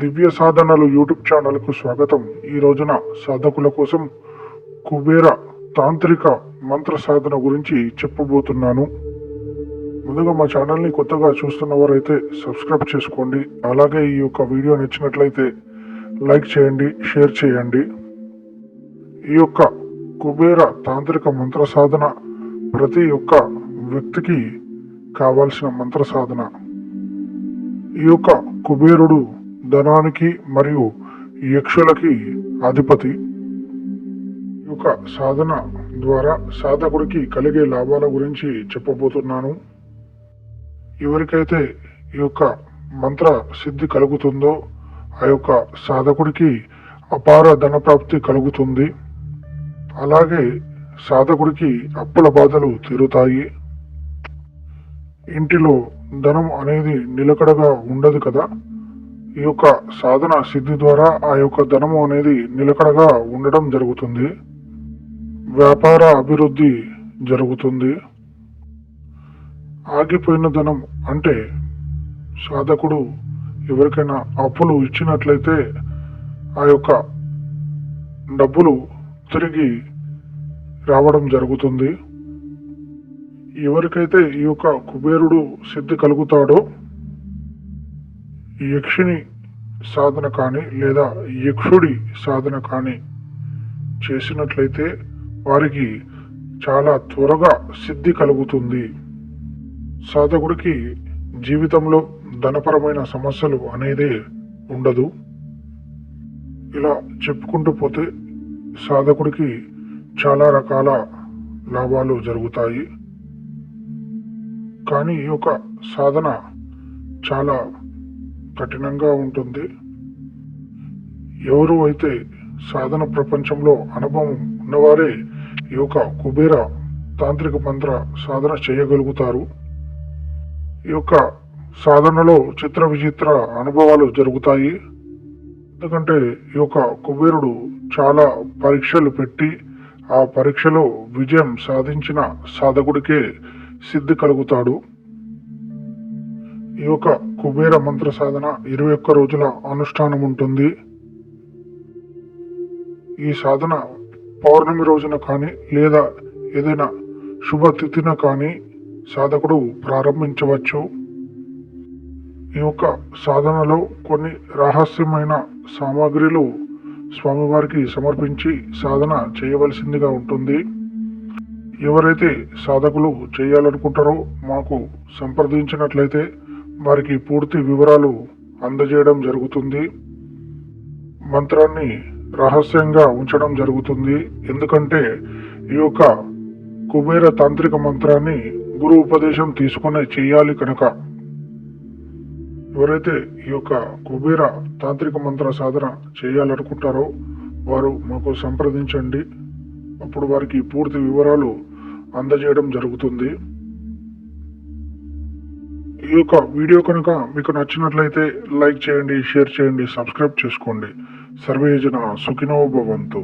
దివ్య సాధనలు యూట్యూబ్ ఛానల్కు స్వాగతం. ఈ రోజున సాధకుల కోసం కుబేర తాంత్రిక మంత్ర సాధన గురించి చెప్పబోతున్నాను. ముందుగా మా ఛానల్ని కొత్తగా చూస్తున్న వారైతే సబ్స్క్రైబ్ చేసుకోండి. అలాగే ఈ యొక్క వీడియో నచ్చినట్లయితే లైక్ చేయండి షేర్ చేయండి. ఈ యొక్క కుబేర తాంత్రిక మంత్ర సాధన ప్రతి ఒక్క వ్యక్తికి కావాల్సిన మంత్ర సాధన. ఈ యొక్క కుబేరుడు ధనానికి మరియు యక్షులకి అధిపతి. ఈ యొక్క సాధన ద్వారా సాధకుడికి కలిగే లాభాల గురించి చెప్పబోతున్నాను. ఎవరికైతే ఈ యొక్క మంత్ర సిద్ధి కలుగుతుందో ఆ యొక్క సాధకుడికి అపార ధన ప్రాప్తి కలుగుతుంది. అలాగే సాధకుడికి అప్పుల బాధలు తీరుతాయి. ఇంటిలో ధనం అనేది నిలకడగా ఉండదు కదా? ఈ యొక్క సాధన సిద్ధి ద్వారా ఆ యొక్క ధనము అనేది నిలకడగా ఉండడం జరుగుతుంది. వ్యాపార అభివృద్ధి జరుగుతుంది. ఆగిపోయిన ధనం అంటే సాధకుడు ఎవరికైనా అప్పులు ఇచ్చినట్లయితే ఆ యొక్క డబ్బులు తిరిగి రావడం జరుగుతుంది. ఎవరికైతే ఈ యొక్క కుబేరుడు సిద్ధి కలుగుతాడో యక్షిని సాధన కానీ లేదా యక్షుడి సాధన కానీ చేసినట్లయితే వారికి చాలా త్వరగా సిద్ధి కలుగుతుంది. సాధకుడికి జీవితంలో ధనపరమైన సమస్యలు అనేది ఉండదు. ఇలా చెప్పుకుంటూ పోతే సాధకుడికి చాలా రకాల లాభాలు జరుగుతాయి. కానీ ఈ యొక్క సాధన చాలా కఠినంగా ఉంటుంది. ఎవరు అయితే సాధన ప్రపంచంలో అనుభవం ఉన్నవారే ఈ యొక్క కుబేర తాంత్రిక మంత్ర సాధన చేయగలుగుతారు. ఈ యొక్క సాధనలో చిత్ర విచిత్ర అనుభవాలు జరుగుతాయి. ఎందుకంటే ఈ యొక్క కుబేరుడు చాలా పరీక్షలు పెట్టి ఆ పరీక్షలో విజయం సాధించిన సాధకుడికే సిద్ధి కలుగుతాడు. ఈ యొక్క కుబేర మంత్ర సాధన ఇరవై ఒక్క రోజుల అనుష్ఠానం ఉంటుంది. ఈ సాధన పౌర్ణమి రోజున కానీ లేదా ఏదైనా శుభతిథిన కానీ సాధకుడు ప్రారంభించవచ్చు. ఈ యొక్క సాధనలో కొన్ని రహస్యమైన సామాగ్రిలు స్వామివారికి సమర్పించి సాధన చేయవలసిందిగా ఉంటుంది. ఎవరైతే సాధకులు చేయాలనుకుంటారో మాకు సంప్రదించినట్లయితే వారికి పూర్తి వివరాలు అందజేయడం జరుగుతుంది. మంత్రాన్ని రహస్యంగా ఉంచడం జరుగుతుంది. ఎందుకంటే ఈ యొక్క కుబేర తాంత్రిక మంత్రాన్ని గురు ఉపదేశం తీసుకునే చేయాలి కనుక. ఎవరైతే ఈ యొక్క కుబేర తాంత్రిక మంత్ర సాధన చేయాలనుకుంటారో వారు మాకు సంప్రదించండి. అప్పుడు వారికి పూర్తి వివరాలు అందజేయడం జరుగుతుంది. ఈ యొక్క వీడియో కనుక మీకు నచ్చినట్లయితే లైక్ చేయండి షేర్ చేయండి సబ్స్క్రైబ్ చేసుకోండి. సర్వేజన సుఖినో భవంతు.